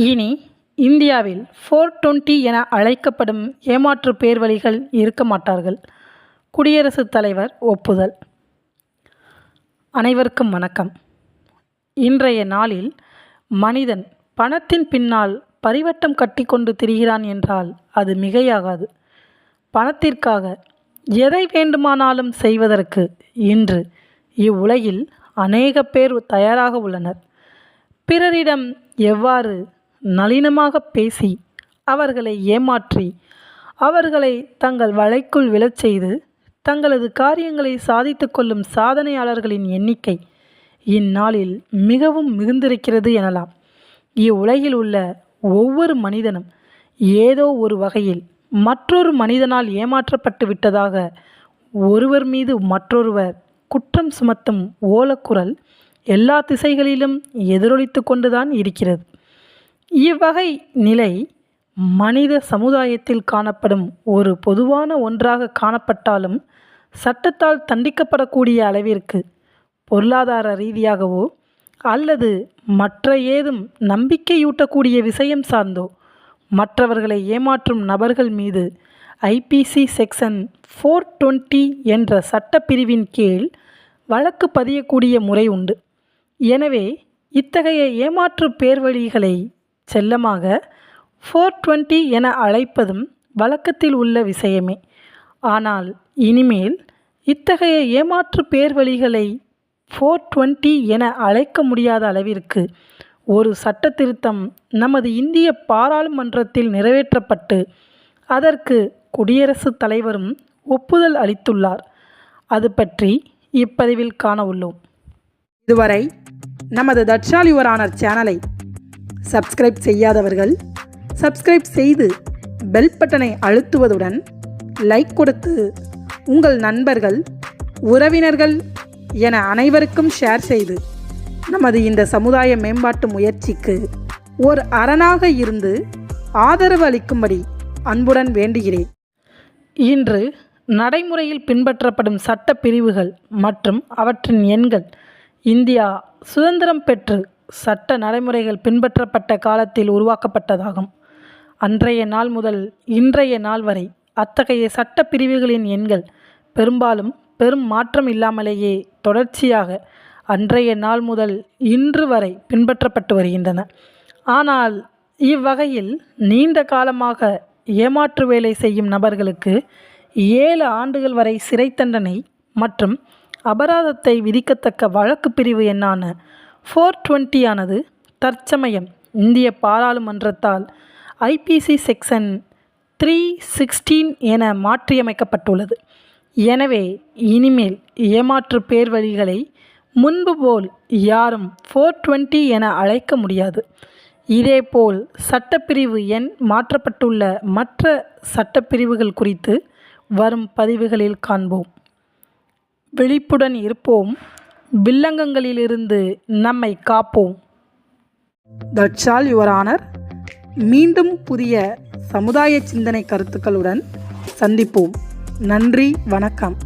இனி இந்தியாவில் four twenty என அழைக்கப்படும் ஏமாற்று பேர்வழிகள் இருக்க மாட்டார்கள். குடியரசுத் தலைவர் ஒப்புதல். அனைவருக்கும் வணக்கம். இன்றைய நாளில் மனிதன் பணத்தின் பின்னால் பரிவட்டம் கட்டி கொண்டு திரிகிறான் என்றால் அது மிகையாகாது. பணத்திற்காக எதை வேண்டுமானாலும் செய்வதற்கு இன்று இவ்வுலகில் அநேக பேர் தயாராக உள்ளனர். பிறரிடம் எவ்வாறு நளினமாக பேசி அவர்களை ஏமாற்றி அவர்களை தங்கள் வலைக்குள் விழச் செய்து தங்களது காரியங்களை சாதித்து கொள்ளும் சாதனையாளர்களின் எண்ணிக்கை இந்நாளில் மிகவும் மிகுந்திருக்கிறது எனலாம். இவ்வுலகில் உள்ள ஒவ்வொரு மனிதனும் ஏதோ ஒரு வகையில் மற்றொரு மனிதனால் ஏமாற்றப்பட்டு விட்டதாக ஒருவர் மீது மற்றொருவர் குற்றம் சுமத்தும் ஓலக்குரல் எல்லா திசைகளிலும் எதிரொலித்து கொண்டுதான் இருக்கிறது. இவ்வகை நிலை மனித சமுதாயத்தில் காணப்படும் ஒரு பொதுவான ஒன்றாக காணப்பட்டாலும் சட்டத்தால் தண்டிக்கப்படக்கூடிய அளவிற்கு பொருளாதார ரீதியாகவோ அல்லது மற்ற ஏதும் நம்பிக்கையூட்டக்கூடிய விஷயம் சார்ந்தோ மற்றவர்களை ஏமாற்றும் நபர்கள் மீது ஐபிசி செக்ஷன் ஃபோர் டுவெண்ட்டி என்ற சட்டப்பிரிவின் கீழ் வழக்கு பதியக்கூடிய முறை உண்டு. எனவே இத்தகைய ஏமாற்று பேர்வழிகளை செல்லமாக ஃபோர் டுவெண்ட்டி என அழைப்பதும் வழக்கத்தில் உள்ள விஷயமே. ஆனால் இனிமேல் இத்தகைய ஏமாற்று பேர்வழிகளை ஃபோர் டுவெண்ட்டி என அழைக்க முடியாத அளவிற்கு ஒரு சட்ட திருத்தம் நமது இந்திய பாராளுமன்றத்தில் நிறைவேற்றப்பட்டு அதற்கு குடியரசுத் தலைவரும் ஒப்புதல் அளித்துள்ளார். அது பற்றி இப்பதிவில் காண உள்ளோம். இதுவரை நமது தட்சால் சேனலை சப்ஸ்கிரைப் செய்யாதவர்கள் சப்ஸ்கிரைப் செய்து பெல் பட்டனை அழுத்துவதுடன் லைக் கொடுத்து உங்கள் நண்பர்கள் உறவினர்கள் என அனைவருக்கும் ஷேர் செய்து நமது இந்த சமுதாய மேம்பாட்டு முயற்சிக்கு ஒரு அரணாக இருந்து ஆதரவு அளிக்கும்படி அன்புடன் வேண்டுகிறேன். இன்று நடைமுறையில் பின்பற்றப்படும் சட்ட பிரிவுகள் மற்றும் அவற்றின் எண்கள் இந்தியா சுதந்திரம் பெற்று சட்ட நடைமுறைகள் பின்பற்றப்பட்ட காலத்தில் உருவாக்கப்பட்டதாகும். அன்றைய நாள் முதல் இன்றைய நாள் வரை அத்தகைய சட்ட பிரிவுகளின் எண்கள் பெரும்பாலும் பெரும் மாற்றம் இல்லாமலேயே தொடர்ச்சியாக அன்றைய நாள் முதல் இன்று வரை பின்பற்றப்பட்டு வருகின்றன. ஆனால் இவ்வகையில் நீண்ட காலமாக ஏமாற்று வேலை செய்யும் நபர்களுக்கு ஏழு ஆண்டுகள் வரை சிறை தண்டனை மற்றும் அபராதத்தை விதிக்கத்தக்க வழக்கு பிரிவு எண்ணான ஃபோர் டுவெண்ட்டியானது தற்சமயம். இந்திய பாராளுமன்றத்தால் ஐபிசி செக்ஷன் த்ரீ சிக்ஸ்டீன் என மாற்றியமைக்கப்பட்டுள்ளது. எனவே இனிமேல் ஏமாற்று பேர் வழிகளை முன்பு போல் யாரும் ஃபோர் டுவெண்ட்டி என அழைக்க முடியாது. இதேபோல் சட்டப்பிரிவு எண் மாற்றப்பட்டுள்ள மற்ற சட்டப்பிரிவுகள் குறித்து வரும் பதிவுகளில் காண்போம். விழிப்புடன் இருப்போம். வில்லங்கங்களிலிருந்து நம்மை காப்போம். தட்சால் யுவர் ஆனர் மீண்டும் புதிய சமுதாய சிந்தனை கருத்துக்களுடன் சந்திப்போம். நன்றி வணக்கம்.